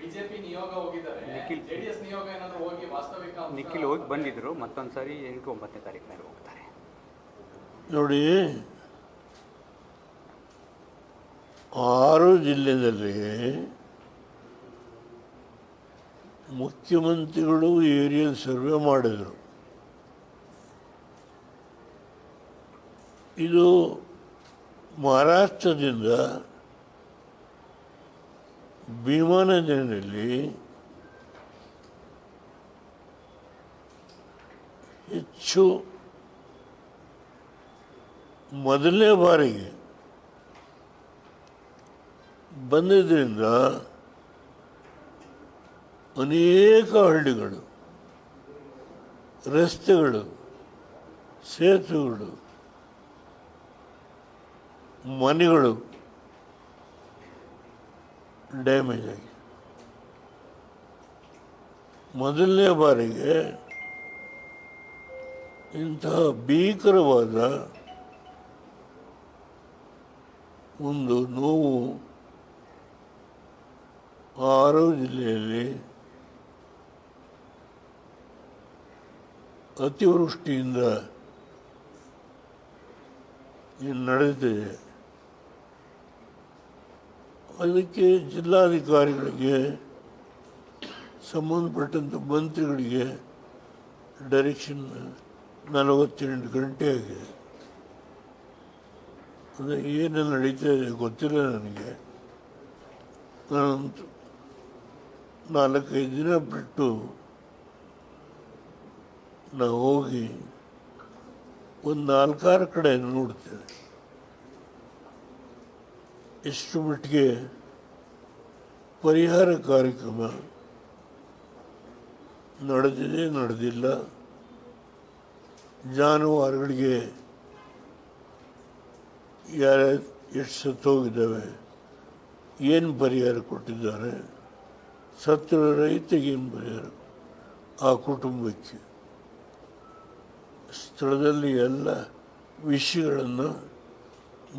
BJP ನಿಯೋಗ ಹೋಗಿದ್ದಾರೆ Nikhil. JDS ನಿಯೋಗ ಏನಾದರೂ ಹೋಗಿ ವಾಸ್ತವಿಕ ನಿಖಿಲ್ ಹೋಗಿ ಬಂದಿದ್ರು ಮತ್ತೊಂದು ಸಾರಿ ಎಂಟು ಒಂಬತ್ತನೇ ತಾರೀಕು ಮೇಲೆ ಹೋಗ್ತಾರೆ ನೋಡಿ ಆರು ಜಿಲ್ಲೆಯಲ್ಲಿ ಮುಖ್ಯಮಂತ್ರಿಗಳು ಏರಿಯಲ್ ಸರ್ವೆ ಮಾಡಿದರು ಇದು ಮಹಾರಾಷ್ಟ್ರದಿಂದ ಭೀಮಾ ನದಿಯಲ್ಲಿ ಹೆಚ್ಚು ಮೊದಲನೇ ಬಾರಿಗೆ ಬಂದಿದ್ದರಿಂದ ಅನೇಕ ಹಳ್ಳಿಗಳು ರಸ್ತೆಗಳು ಸೇತುವೆಗಳು ಮನೆಗಳು ಡ್ಯಾಮೇಜ್ ಆಗಿ. ಮೊದಲನೇ ಬಾರಿಗೆ ಇಂತಹ ಭೀಕರವಾದ ಒಂದು ನೋವು ಆರು ಜಿಲ್ಲೆಯಲ್ಲಿ ಅತಿವೃಷ್ಟಿಯಿಂದ ನಡೆದಿದೆ. ಅದಕ್ಕೆ ಜಿಲ್ಲಾಧಿಕಾರಿಗಳಿಗೆ ಸಂಬಂಧಪಟ್ಟಂಥ ಮಂತ್ರಿಗಳಿಗೆ ಡೈರೆಕ್ಷನ್ ನಲವತ್ತೆಂಟು ಗಂಟೆ ಆಗಿದೆ. ಅದು ಏನು ನಡೀತಾ ಇದೆ ಗೊತ್ತಿಲ್ಲ ನನಗೆ. ನಾನು ನಾಲ್ಕೈದು ದಿನ ಬಿಟ್ಟು ನಾವು ಹೋಗಿ ಒಂದು ನಾಲ್ಕಾರು ಕಡೆ ನೋಡ್ತೇವೆ ಎಷ್ಟು ಮಟ್ಟಿಗೆ ಪರಿಹಾರ ಕಾರ್ಯಕ್ರಮ ನಡೆದಿದೆ ನಡೆದಿಲ್ಲ ಜಾನುವಾರುಗಳಿಗೆ ಯಾರ ಎಷ್ಟು ಸತ್ತೋಗಿದ್ದಾವೆ ಏನು ಪರಿಹಾರ ಕೊಟ್ಟಿದ್ದಾರೆ ಸತ್ತ ರೈತರಿಗೆ ಏನು ಪರಿಹಾರ ಆ ಕುಟುಂಬಕ್ಕೆ ಸ್ಥಳದಲ್ಲಿ ಎಲ್ಲ ವಿಷಯಗಳನ್ನು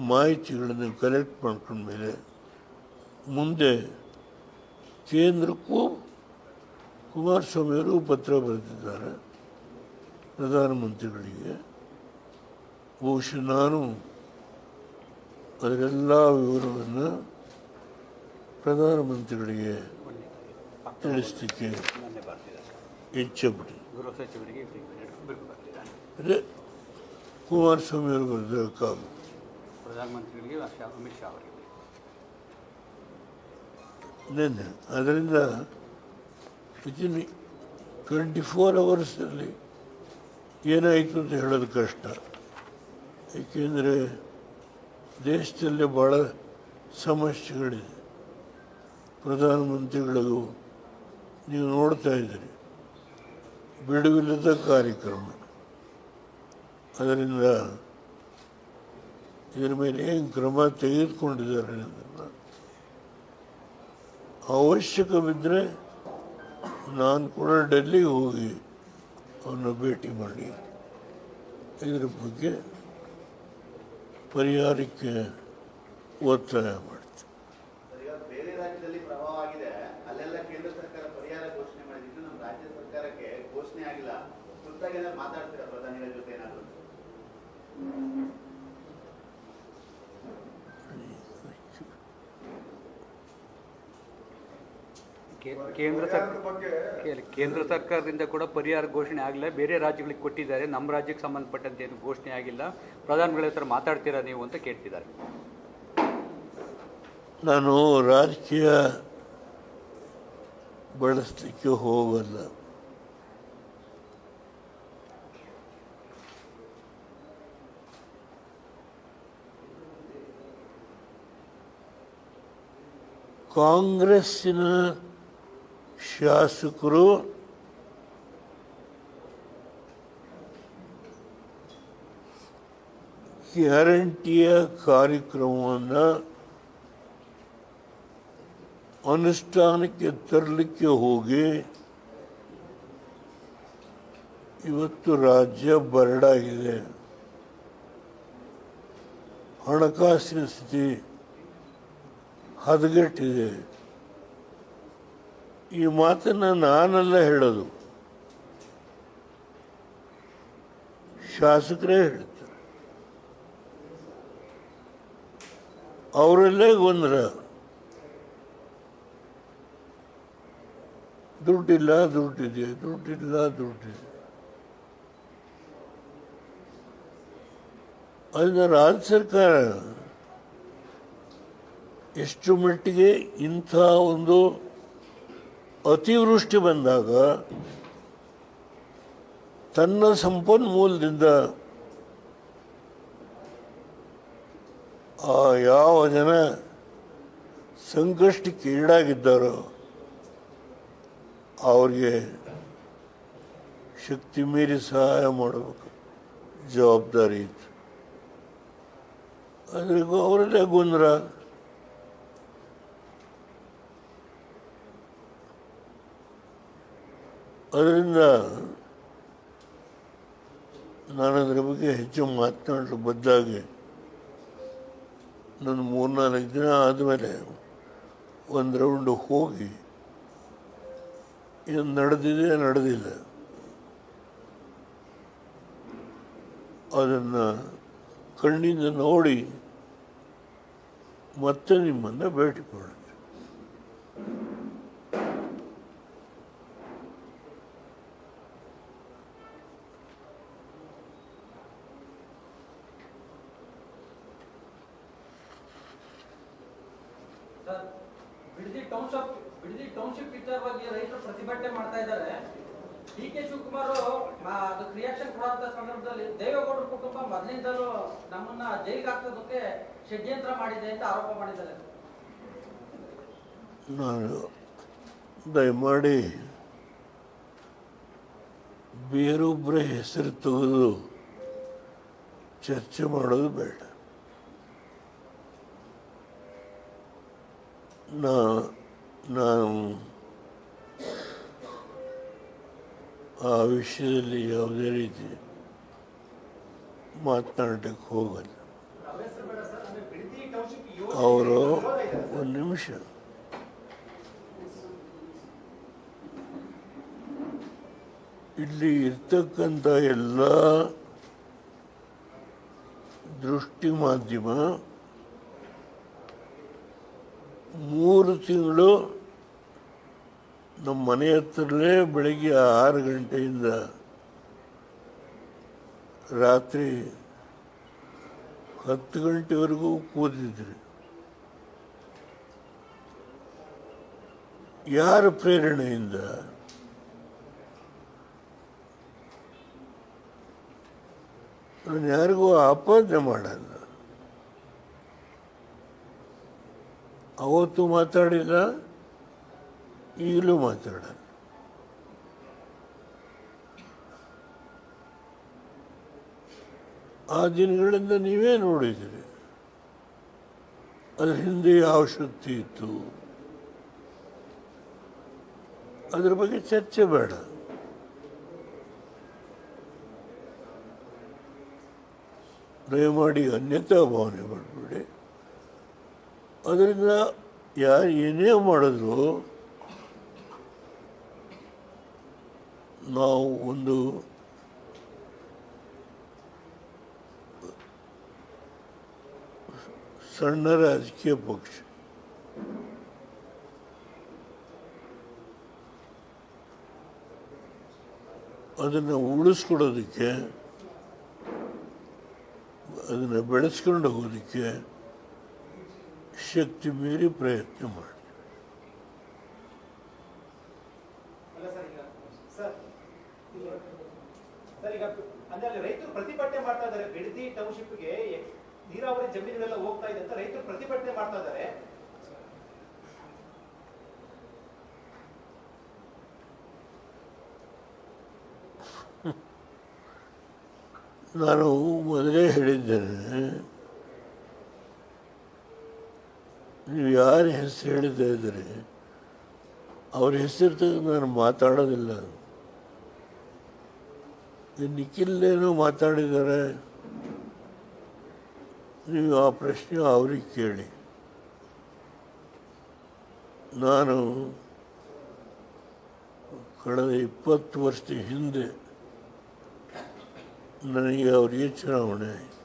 ಮಾಹಿತಿಗಳನ್ನು ಕಲೆಕ್ಟ್ ಮಾಡ್ಕೊಂಡ್ಮೇಲೆ ಮುಂದೆ ಕೇಂದ್ರಕ್ಕೂ ಕುಮಾರಸ್ವಾಮಿಯವರು ಪತ್ರ ಬರೆದಿದ್ದಾರೆ ಪ್ರಧಾನಮಂತ್ರಿಗಳಿಗೆ ಬಹುಶಃ ನಾನು ಅದರೆಲ್ಲ ವಿವರವನ್ನು ಪ್ರಧಾನಮಂತ್ರಿಗಳಿಗೆ ತಿಳಿಸ್ಲಿಕ್ಕೆ ಮೊನ್ನೆ ಬರ್ತಿದ್ದಾರೆ ಇಚ್ಛೆಪಟ್ಟು ಗೃಹ ಸಚಿವರಿಗೆ ಇಬ್ಬರಿಗೂ ಬರ್ತಿದ್ದಾರೆ ಅದೇ ಕುಮಾರಸ್ವಾಮಿಯವರು ಬರೆದ ಕಾಗದ ಪ್ರಧಾನಮಂತ್ರಿಗಳಿಗೆ ಅಮಿತ್ ಶಾ ಅವರಿಗೆ. ಅದರಿಂದ ವಿತಿನ್ ಟ್ವೆಂಟಿ ಫೋರ್ ಅವರ್ಸಲ್ಲಿ ಏನಾಯಿತು ಅಂತ ಹೇಳೋದು ಕಷ್ಟ. ಏಕೆಂದರೆ ದೇಶದಲ್ಲಿ ಭಾಳ ಸಮಸ್ಯೆಗಳಿದೆ. ಪ್ರಧಾನಮಂತ್ರಿಗಳಿಗೂ ನೀವು ನೋಡ್ತಾ ಇದ್ದೀರಿ. ಬಿಡುವಿಲ್ಲದ ಕಾರ್ಯಕ್ರಮ. ಅದರಿಂದ ಇದರ ಮೇಲೆ ಏನು ಕ್ರಮ ತೆಗೆದುಕೊಂಡಿದ್ದಾರೆ ಅವಶ್ಯಕವಿದ್ದರೆ ಅವಶ್ಯಕ ನಾನು ಕೂಡ ಡೆಲ್ಲಿಗೆ ಹೋಗಿ ಅವನ್ನ ಭೇಟಿ ಮಾಡಿ. ಇದರ ಬಗ್ಗೆ ಪರಿಹಾರಕ್ಕೆ ಒತ್ತಾಯ ಮಾಡ್ತೀನಿ. ಕೇಂದ್ರ ಕೇಂದ್ರ ಸರ್ಕಾರದಿಂದ ಕೂಡ ಪರಿಹಾರ ಘೋಷಣೆ ಆಗಲಿಲ್ಲ ಬೇರೆ ರಾಜ್ಯಗಳಿಗೆ ಕೊಟ್ಟಿದ್ದಾರೆ. ನಮ್ಮ ರಾಜ್ಯಕ್ಕೆ ಸಂಬಂಧಪಟ್ಟಂತೆ ಏನು ಘೋಷಣೆ ಆಗಿಲ್ಲ. ಪ್ರಧಾನಿಗಳ ಹತ್ರ ಮಾತಾಡ್ತೀರಾ ನೀವು ಅಂತ ಕೇಳ್ತಿದ್ದಾರೆ. ನಾನು ರಾಜಕೀಯ ಬಳಸಲಿಕ್ಕೆ ಹೋಗಲ್ಲ. ಕಾಂಗ್ರೆಸ್ಸಿನ ಶಾಸಕರು ಗ್ಯಾರಂಟಿಯ ಕಾರ್ಯಕ್ರಮವನ್ನು ಅನುಷ್ಠಾನಕ್ಕೆ ತರಲಿಕ್ಕೆ ಹೋಗಿ ಇವತ್ತು ರಾಜ್ಯ ಬರಡಾಗಿದೆ ಹಣಕಾಸಿನ ಸ್ಥಿತಿ ಹದಗೆಟ್ಟಿದೆ. ಈ ಮಾತನ್ನು ನಾನೆಲ್ಲ ಹೇಳೋದು. ಶಾಸಕರೇ ಹೇಳ್ತಾರೆ. ಅವರಲ್ಲೇ ಗೊಂದಲ. ದುಡ್ಡಿಲ್ಲ, ದುಡ್ಡಿದೆ ದುಡ್ಡಿಲ್ಲ, ದುಡ್ಡಿದೆ. ಅದನ್ನ ರಾಜ್ಯ ಸರ್ಕಾರ ಎಷ್ಟು ಮಟ್ಟಿಗೆ ಇಂಥ ಒಂದು ಅತಿವೃಷ್ಟಿ ಬಂದಾಗ ತನ್ನ ಸಂಪನ್ಮೂಲದಿಂದ ಆ ಯಾವ ಜನ ಸಂಕಷ್ಟಕ್ಕೆ ಈಡಾಗಿದ್ದಾರೋ ಅವ್ರಿಗೆ ಶಕ್ತಿ ಮೀರಿ ಸಹಾಯ ಮಾಡಬೇಕು. ಜವಾಬ್ದಾರಿ ಇತ್ತು. ಅದ್ರಿಗೂ ಅವರಲ್ಲೇ ಗೊಂದಲ. ಅದರಿಂದ ನಾನು ಅದರ ಬಗ್ಗೆ ಹೆಚ್ಚು ಮಾತನಾಡಲು ಬದ್ದಾಗಿ ನನ್ನ ಮೂರ್ನಾಲ್ಕು ದಿನ ಆದಮೇಲೆ ಒಂದು ರೌಂಡು ಹೋಗಿ ಏನು ನಡೆದಿದೆ, ನಡೆದಿಲ್ಲ. ಅದನ್ನು ಕಣ್ಣಿಂದ ನೋಡಿ ಮತ್ತೆ ನಿಮ್ಮನ್ನು ಭೇಟಿ ಮಾಡುತ್ತೆ sir, Bidadi township Bidadi township ವಿಚಾರವಾಗಿ ರೈತರು ಪ್ರತಿಭಟನೆ ಮಾಡ್ತಾ ಇದ್ದಾರೆ. ಡಿ ಕೆ ಶಿವಕುಮಾರ್ ಅದಕ್ಕೆ ರಿಯಾಕ್ಷನ್ ಕೊಡುವಂತ ಸಂದರ್ಭದಲ್ಲಿ ದೇವೇಗೌಡರ ಕುಟುಂಬ ಮೊದಲಿಂದಲೂ ನಮ್ಮನ್ನ ಜೈಲಿಗೆ ಹಾಕೋದಕ್ಕೆ ಷಡ್ಯಂತ್ರ ಮಾಡಿದೆ ಅಂತ ಆರೋಪ ಮಾಡಿದ್ದಾರೆ. ನಾನು ದಯಮಾಡಿ ಬೇರೊಬ್ಬರ ಹೆಸರು ತೆಗೆದು ಚರ್ಚೆ ಮಾಡೋದು ಬೇಡ. ನಾನು ಆ ವಿಷಯದಲ್ಲಿ ಯಾವುದೇ ರೀತಿ ಮಾತನಾಡಕ್ಕೆ ಹೋಗಲ್ಲ. ಅವರು ಒಂದು ನಿಮಿಷ. ಇಲ್ಲಿ ಇರ್ತಕ್ಕಂಥ ಎಲ್ಲ ದೃಷ್ಟಿ ಮಾಧ್ಯಮ ಮೂರು ತಿಂಗಳು ನಮ್ಮ ಮನೆ ಹತ್ರಲೇ ಬೆಳಗ್ಗೆ ಆರು ಗಂಟೆಯಿಂದ ರಾತ್ರಿ ಹತ್ತು ಗಂಟೆವರೆಗೂ ಕೂತಿದ್ರಿ. ಯಾರ ಪ್ರೇರಣೆಯಿಂದ? ನಾನು ಯಾರಿಗೂ ಆಪಾದನೆ ಮಾಡಲ್ಲ. ಅವತ್ತು ಮಾತಾಡಿಲ್ಲ, ಈಗಲೂ ಮಾತಾಡ. ಆ ದಿನಗಳಿಂದ ನೀವೇ ನೋಡಿದಿರಿ ಅದ್ರ ಹಿಂದೆ ಯಾವ ಶಕ್ತಿ ಇತ್ತು? ಅದ್ರ ಬಗ್ಗೆ ಚರ್ಚೆ ಬೇಡ. ದಯಮಾಡಿ ಅನ್ಯತಾ ಭಾವನೆ ಮಾಡಬೇಡಿ. ಅದರಿಂದ ಯಾರು ಏನೇ ಮಾಡಿದ್ರು ನಾವು ಒಂದು ಸಣ್ಣ ರಾಜಕೀಯ ಪಕ್ಷ. ಅದನ್ನು ಉಳಿಸ್ಕೊಡೋದಕ್ಕೆ ಅದನ್ನು ಬೆಳೆಸ್ಕೊಂಡು ಹೋಗೋದಕ್ಕೆ ಶಕ್ತಿ ಮೀರಿ ಪ್ರಯತ್ನ ಮಾಡಿ. ಅಲ್ಲ ಸರ್ ಈಗ ಸರ್ ಈಗ ಅಂದ್ರೆ ರೈತರು ಪ್ರತಿಭಟನೆ ಮಾಡ್ತಾ ಇದ್ದಾರೆ. ಬಿಡದಿ ಟೌನ್ಶಿಪ್ಗೆ ನೀರಾವರಿ ಜಮೀನುಗಳೆಲ್ಲ ಹೋಗ್ತಾ ಇದೆ ಅಂತ ರೈತರು ಪ್ರತಿಭಟನೆ ಮಾಡ್ತಾ ಇದ್ದಾರೆ. ನಾನು ಮೊದಲೇ ಹೇಳಿದ್ದೇನೆ ನೀವು ಯಾರ ಹೆಸರು ಹೇಳಿದೆ ಇದ್ದೀರಿ ಅವ್ರ ಹೆಸರು ತೆಗೆದು ನಾನು ಮಾತಾಡೋದಿಲ್ಲ. ನಿಖಿಲ್ಲೇನೋ ಮಾತಾಡಿದ್ದಾರೆ. ನೀವು ಆ ಪ್ರಶ್ನೆ ಅವ್ರಿಗೆ ಕೇಳಿ. ನಾನು ಕಳೆದ ಇಪ್ಪತ್ತು ವರ್ಷದ ಹಿಂದೆ ನನಗೆ ಅವರಿಗೆ ಚುನಾವಣೆ? ಆಯಿತು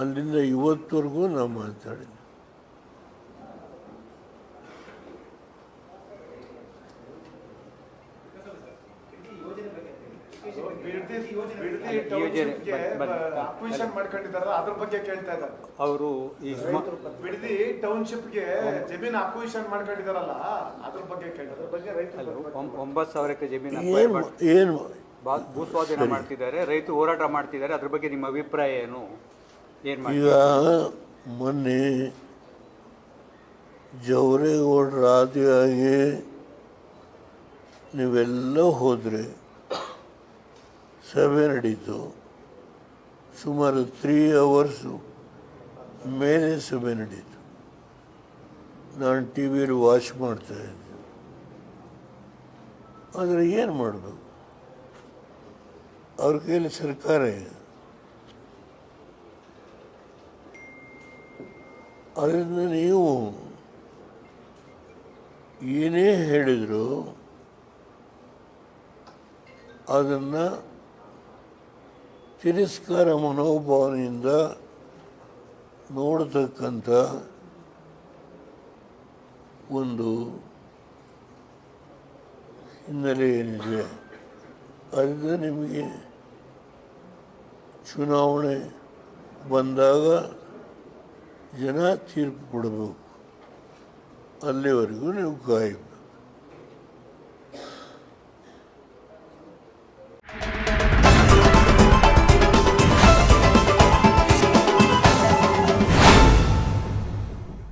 ಅಲ್ಲಿಂದ ಇವತ್ತವರೆಗೂ ನಾನು ಮಾತಾಡಿದ್ವಿ ಬಿಡದಿ ಬಿಡದಿ ಯೋಜನೆ ಟೌನ್ಶಿಪ್ಗೆ ಬನ್ನಿ, ಬನ್ನಿ. ಅಕ್ವಿಷನ್ ಮಾಡ್ಕೊಂಡಿದಾರಲ್ಲ ಅದ್ರ ಬಗ್ಗೆ ಕೇಳ್ತಾ ಇದ್ದಾರೆ ಅವರು ಈ ಬಿಡದಿ ಟೌನ್ಶಿಪ್ಗೆ ಜಮೀನು ಅಕ್ವಿಷನ್ ಮಾಡ್ಕೊಂಡಿದಾರಲ್ಲ ಅದ್ರ ಬಗ್ಗೆ ಕೇಳಿದ್ರೆ ಬಗ್ಗೆ ರೈತರು ಒಂಬತ್ತು ಸಾವಿರ ಎಕರೆ ಜಮೀನು ಏನು ಭೂ ಬಾ- ಭೂಸ್ವಾಧೀನ ಮಾಡ್ತಿದ್ದಾರೆ ರೈತರು ಹೋರಾಟ ಮಾಡ್ತಿದ್ದಾರೆ. ಅದ್ರ ಬಗ್ಗೆ ನಿಮ್ಮ ಅಭಿಪ್ರಾಯ ಏನು? ಏನು ಈಗ ಮೊನ್ನೆ ಜವರೇಗೌಡರ ಆದಿಯಾಗಿ ನೀವೆಲ್ಲ ಹೋದರೆ ಸಭೆ ನಡೀತು. ಸುಮಾರು ತ್ರೀ ಅವರ್ಸು ಮೇಲೆ ಸಭೆ ನಡೀತು ನಾನು ಟಿ ವಿಯಲ್ಲಿ ವಾಚ್ ಮಾಡ್ತಾ ಇದ್ದೆ. ಆದರೆ ಏನು ಮಾಡಬೇಕು? ಅವ್ರ ಕೈಯಲ್ಲಿ ಸರ್ಕಾರ ಇದೆ ಅದರಿಂದ ನೀವು ಏನೇ ಹೇಳಿದರೂ ಅದನ್ನು ತಿರಸ್ಕಾರ ಮನೋಭಾವನೆಯಿಂದ ನೋಡತಕ್ಕಂಥ ಒಂದು ಹಿನ್ನೆಲೆ ಏನಿದೆ ಅದರಿಂದ ನಿಮಗೆ ಚುನಾವಣೆ ಬಂದಾಗ ಜನ ತೀರ್ಪು ಕೊಡಬೇಕು. ಅಲ್ಲಿವರೆಗೂ ನೀವು ಕಾಯಬೇಕು